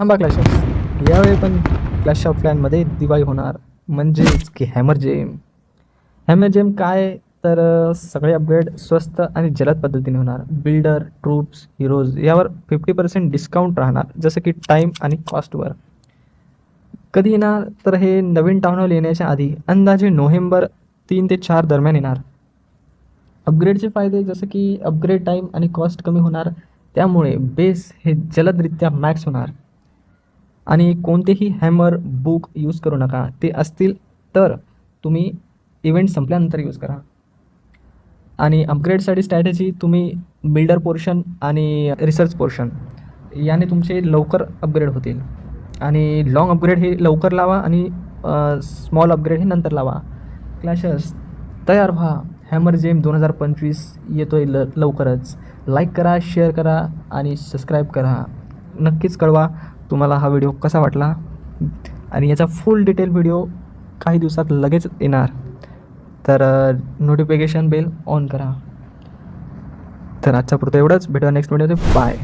थांबा क्लॅश यावेळी पण क्लॅश ऑफ क्लॅनमध्ये दिवाळी होणार. म्हणजेच की हॅमर जेम हॅमर जेम काय? तर सगळे अपग्रेड स्वस्त आणि जलद पद्धतीने होणार. बिल्डर ट्रूप्स हिरोज यावर फिफ्टी पर्सेंट डिस्काउंट राहणार जसं की टाईम आणि कॉस्टवर कधी येणार? तर हे नवीन टाउन हॉल येण्याच्या आधी अंदाजे नोव्हेंबर तीन ते चार दरम्यान येणार. अपग्रेडचे फायदे जसं की अपग्रेड टाईम आणि कॉस्ट कमी होणार. त्यामुळे बेस हे जलदरित्या मॅक्स होणार. आणि कोणतेही हॅमर बुक यूज करू नका. ते असतील तर तुम्ही इव्हेंट संपल्यानंतर यूज करा. आणि अपग्रेडसाठी स्ट्रॅटेजी तुम्ही बिल्डर पोर्शन आणि रिसर्च पोर्शन याने तुमचे लवकर अपग्रेड होतील. आणि लाँग अपग्रेड हे लवकर लावा आणि स्मॉल अपग्रेड हे नंतर लावा. क्लॅशर्स तयार व्हा. हॅमर जेम दोन हजार पंचवीस येतो आहे ल लवकरच. लाईक करा शेअर करा आणि सबस्क्राईब करा. नक्कीच कळवा तुम्हाला हा व्हिडिओ कसा वाटला. आणि याचा फुल डिटेल व्हिडिओ काही दिवसात लगेच येणार. तर नोटिफिकेशन बेल ऑन करा. तर आजच्या पुरतं एवढंच. भेटा नेक्स्ट व्हिडिओ बाय